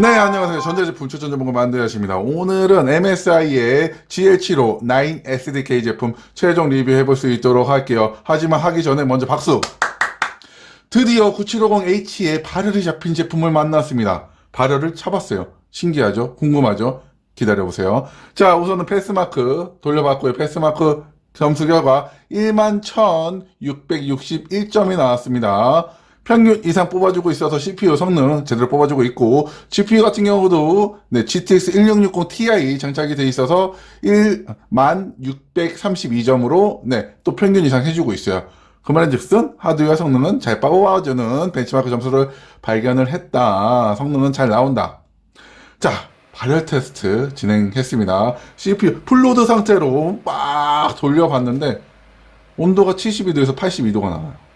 네, 안녕하세요. 전자제품 전문가 만드야십니다. 오늘은 MSI의 GL75 9 SDK 제품 최종 리뷰해볼 수 있도록 할게요. 하지만 하기 전에 먼저 박수! 드디어 9750H의 발열이 잡힌 제품을 만났습니다. 발열을 잡았어요. 신기하죠? 궁금하죠? 기다려보세요. 자, 우선은 패스마크 돌려봤고요. 패스마크 점수 결과 11,661점이 나왔습니다. 평균 이상 뽑아주고 있어서 CPU 성능 제대로 뽑아주고 있고 GPU 같은 경우도 네, GTX 1660 Ti 장착이 돼 있어서 1632점으로 네, 또 평균 이상 해주고 있어요. 그 말인즉슨 하드웨어 성능은 잘 뽑아주는 벤치마크 점수를 발견을 했다. 성능은 잘 나온다. 자, 발열 테스트 진행했습니다. CPU 풀로드 상태로 막 돌려봤는데 온도가 72도에서 82도가 나와요.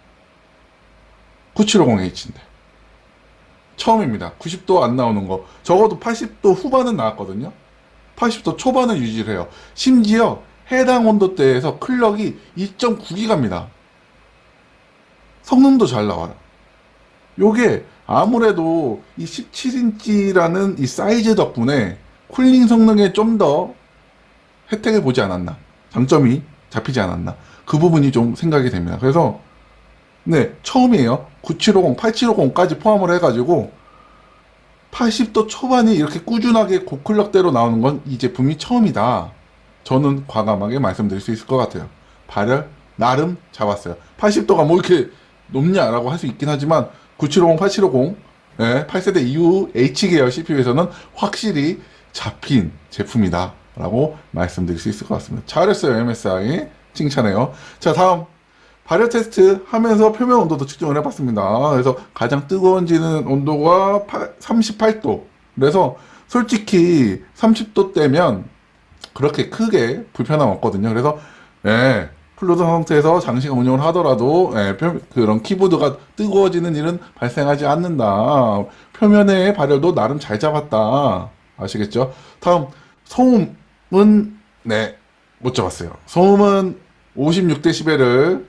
9750H인데. 처음입니다. 90도 안 나오는 거. 적어도 80도 후반은 나왔거든요. 80도 초반은 유지를 해요. 심지어 해당 온도대에서 클럭이 2.9기가입니다. 성능도 잘 나와요. 요게 아무래도 이 17인치라는 이 사이즈 덕분에 쿨링 성능에 좀 더 혜택을 보지 않았나. 장점이 잡히지 않았나. 그 부분이 좀 생각이 됩니다. 그래서 네, 처음이에요. 9750, 8750까지 포함을 해가지고 80도 초반이 이렇게 꾸준하게 고클럭대로 나오는 건 이 제품이 처음이다. 저는 과감하게 말씀드릴 수 있을 것 같아요. 발열 나름 잡았어요. 80도가 뭐 이렇게 높냐라고 할 수 있긴 하지만 9750, 8750, 네, 8세대 이후 H계열 CPU에서는 확실히 잡힌 제품이다. 라고 말씀드릴 수 있을 것 같습니다. 잘했어요, MSI. 칭찬해요. 자, 다음. 발열 테스트 하면서 표면 온도도 측정을 해봤습니다. 그래서 가장 뜨거워지는 온도가 38도. 그래서 솔직히 30도 대면 그렇게 크게 불편함 없거든요. 그래서 예, 플루드 상태에서 장시간 운영을 하더라도 예, 표- 그런 키보드가 뜨거워지는 일은 발생하지 않는다. 표면의 발열도 나름 잘 잡았다. 아시겠죠? 다음 소음은 네, 못 잡았어요. 소음은 56데시벨을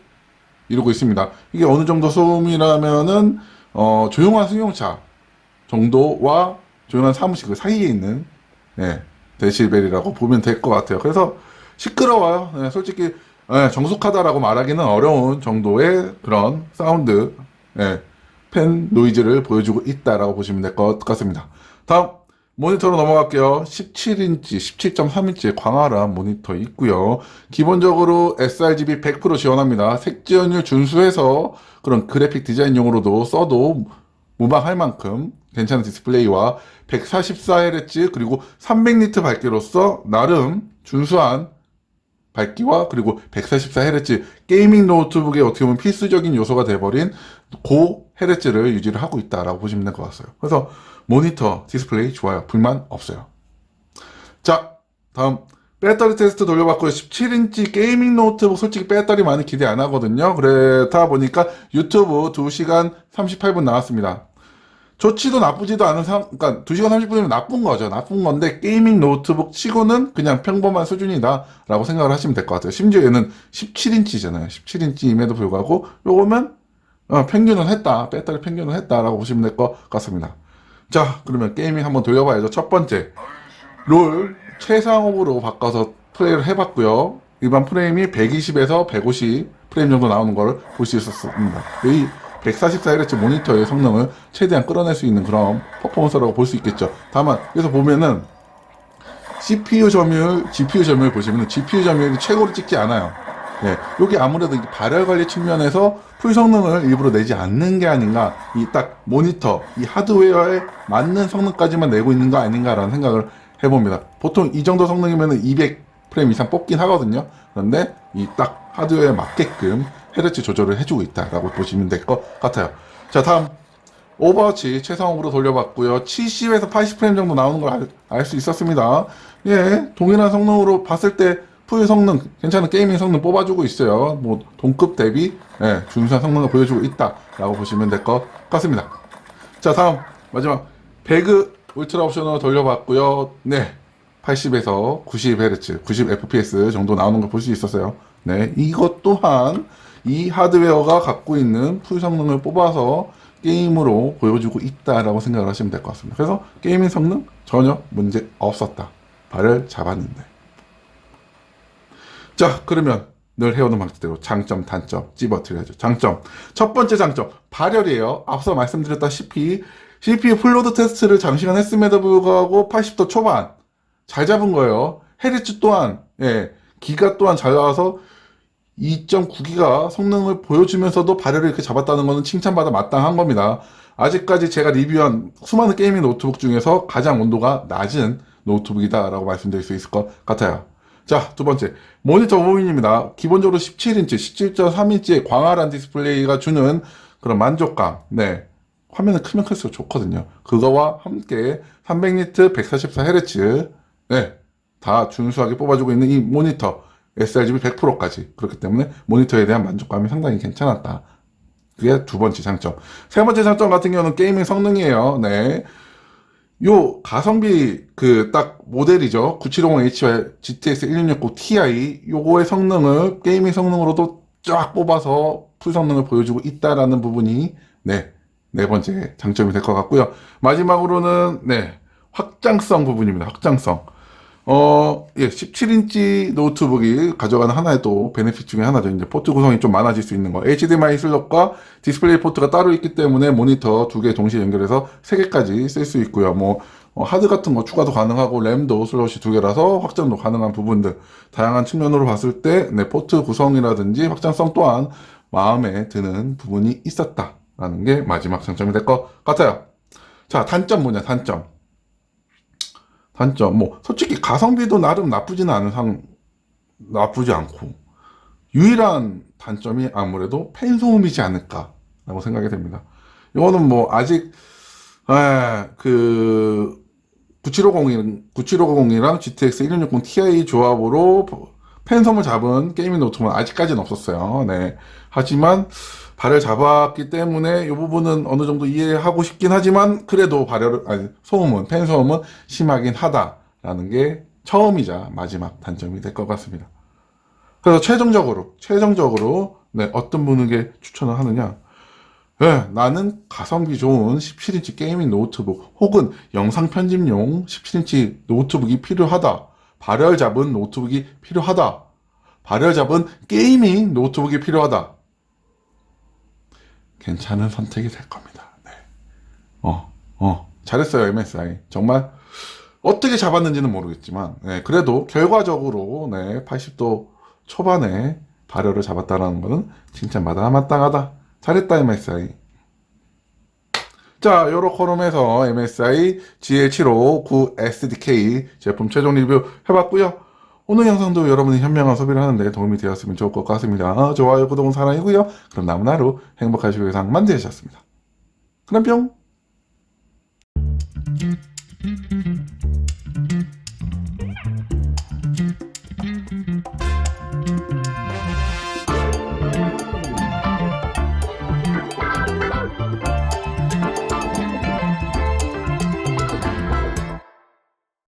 이루고 있습니다. 이게 어느 정도 소음이라면은 어, 조용한 승용차 정도와 조용한 사무실 그 사이에 있는 네, 데시벨이라고 보면 될 것 같아요. 그래서 시끄러워요. 네, 솔직히 네, 정숙하다라고 말하기는 어려운 정도의 그런 사운드, 네, 팬 노이즈를 보여주고 있다라고 보시면 될 것 같습니다. 다음 모니터로 넘어갈게요. 17인치, 17.3인치 광활한 모니터 있고요. 기본적으로 sRGB 100% 지원합니다. 색지연율 준수해서 그런 그래픽 디자인용으로도 써도 무방할 만큼 괜찮은 디스플레이와 144Hz 그리고 300니트 밝기로서 나름 준수한 밝기와 그리고 144Hz 게이밍 노트북의 어떻게 보면 필수적인 요소가 돼버린 고 헤르츠를 유지를 하고 있다라고 보시면 될 것 같아요. 그래서 모니터 디스플레이 좋아요. 불만 없어요. 자, 다음 배터리 테스트 돌려봤고요. 17인치 게이밍 노트북 솔직히 배터리 많이 기대 안 하거든요. 그렇다 보니까 유튜브 2시간 38분 나왔습니다. 좋지도 나쁘지도 않은 상, 그러니까 2시간 30분이면 나쁜 거죠. 나쁜 건데 게이밍 노트북 치고는 그냥 평범한 수준이다라고 생각을 하시면 될 것 같아요. 심지어 얘는 17인치잖아요. 17인치임에도 불구하고 요거면 어, 평균은 했다. 배터리 평균은 했다라고 보시면 될 것 같습니다. 자, 그러면 게이밍 한번 돌려봐야죠. 첫 번째. 롤 최상업으로 바꿔서 플레이를 해봤고요. 일반 프레임이 120에서 150 프레임 정도 나오는 걸 볼 수 있었습니다. 이 144Hz 모니터의 성능을 최대한 끌어낼 수 있는 그런 퍼포먼스라고 볼 수 있겠죠. 다만 여기서 보면은 CPU 점유율, GPU 점유율 보시면 GPU 점유율이 최고로 찍지 않아요. 네, 여기 아무래도 이 발열 관리 측면에서 풀 성능을 일부러 내지 않는 게 아닌가, 이 딱 모니터, 이 하드웨어에 맞는 성능까지만 내고 있는 거 아닌가라는 생각을 해봅니다. 보통 이 정도 성능이면 200 프레임 이상 뽑긴 하거든요. 그런데 이 딱 하드웨어에 맞게끔 헤르츠 조절을 해주고 있다라고 보시면 될 것 같아요. 자, 다음. 오버워치 최상업으로 돌려봤고요. 70에서 80프레임 정도 나오는 걸 알수 있었습니다. 예, 동일한 성능으로 봤을 때 풀 성능, 괜찮은 게이밍 성능 뽑아주고 있어요. 뭐 동급 대비 예, 준수한 성능을 보여주고 있다라고 보시면 될 것 같습니다. 자, 다음 마지막 배그 울트라 옵션으로 돌려봤고요. 네, 80에서 90Hz, 90fps 정도 나오는 걸 볼 수 있었어요. 네, 이것 또한 이 하드웨어가 갖고 있는 풀 성능을 뽑아서 게임으로 보여주고 있다라고 생각을 하시면 될 것 같습니다. 그래서 게이밍 성능 전혀 문제 없었다. 발을 잡았는데. 자, 그러면 늘 해오는 방식대로 장점, 단점 찝어드려야죠. 장점. 첫 번째 장점, 발열이에요. 앞서 말씀드렸다시피 CPU 플로드 테스트를 장시간 했음에도 불구하고 80도 초반 잘 잡은 거예요. 헤리츠 또한, 예, 기가 또한 잘 나와서 2.9기가 성능을 보여주면서도 발열을 이렇게 잡았다는 것은 칭찬받아 마땅한 겁니다. 아직까지 제가 리뷰한 수많은 게이밍 노트북 중에서 가장 온도가 낮은 노트북이다라고 말씀드릴 수 있을 것 같아요. 자, 두 번째. 모니터 오버윈입니다. 기본적으로 17인치, 17.3인치의 광활한 디스플레이가 주는 그런 만족감. 네. 화면은 크면 클수록 좋거든요. 그거와 함께 300니트 144Hz. 네. 다 준수하게 뽑아주고 있는 이 모니터. sRGB 100%까지. 그렇기 때문에 모니터에 대한 만족감이 상당히 괜찮았다. 그게 두 번째 장점. 세 번째 장점 같은 경우는 게이밍 성능이에요. 네. 요 가성비 그 딱 모델이죠. 9750H와 GTX 1660 Ti 요거의 성능을 게이밍 성능으로도 쫙 뽑아서 풀 성능을 보여주고 있다라는 부분이 네. 네 번째 장점이 될 것 같고요. 마지막으로는 네. 확장성 부분입니다. 확장성. 어, 예, 17인치 노트북이 가져가는 하나의 또 베네핏 중에 하나죠. 이제 포트 구성이 좀 많아질 수 있는 거. HDMI 슬롯과 디스플레이 포트가 따로 있기 때문에 모니터 두 개 동시에 연결해서 세 개까지 쓸 수 있고요. 뭐, 어, 하드 같은 거 추가도 가능하고 램도 슬롯이 두 개라서 확장도 가능한 부분들. 다양한 측면으로 봤을 때, 네, 포트 구성이라든지 확장성 또한 마음에 드는 부분이 있었다라는 게 마지막 장점이 될 것 같아요. 자, 단점 뭐냐, 단점. 단점 뭐 솔직히 가성비도 나름 나쁘지는 않은 상 나쁘지 않고 유일한 단점이 아무래도 팬 소음이지 않을까라고 생각이 됩니다. 이거는 뭐 아직 에, 그 9750이 9750이랑 GTX 1660 Ti 조합으로 팬 소음을 잡은 게이밍 노트북은 아직까지는 없었어요. 네. 하지만 발을 잡았기 때문에 이 부분은 어느 정도 이해하고 싶긴 하지만 그래도 발열 아니 소음은 팬 소음은 심하긴 하다라는 게 처음이자 마지막 단점이 될 것 같습니다. 그래서 최종적으로 최종적으로 네, 어떤 분에게 추천을 하느냐? 네, 나는 가성비 좋은 17인치 게이밍 노트북 혹은 영상 편집용 17인치 노트북이 필요하다. 발열 잡은 노트북이 필요하다. 발열 잡은 게이밍 노트북이 필요하다. 괜찮은 선택이 될 겁니다. 네. 어, 어, 잘했어요, MSI. 정말, 어떻게 잡았는지는 모르겠지만, 네, 그래도 결과적으로, 네, 80도 초반에 발열을 잡았다라는 것은 칭찬받아 마땅하다. 잘했다, MSI. 자, 요로 코롬에서 MSI GL759 SDK 제품 최종 리뷰 해봤고요. 오늘 영상도 여러분이 현명한 소비를 하는데 도움이 되었으면 좋을 것 같습니다. 좋아요, 구독은 사랑이고요. 그럼 남은 하루 행복하시고 위해서 만드셨습니다. 그럼 뿅!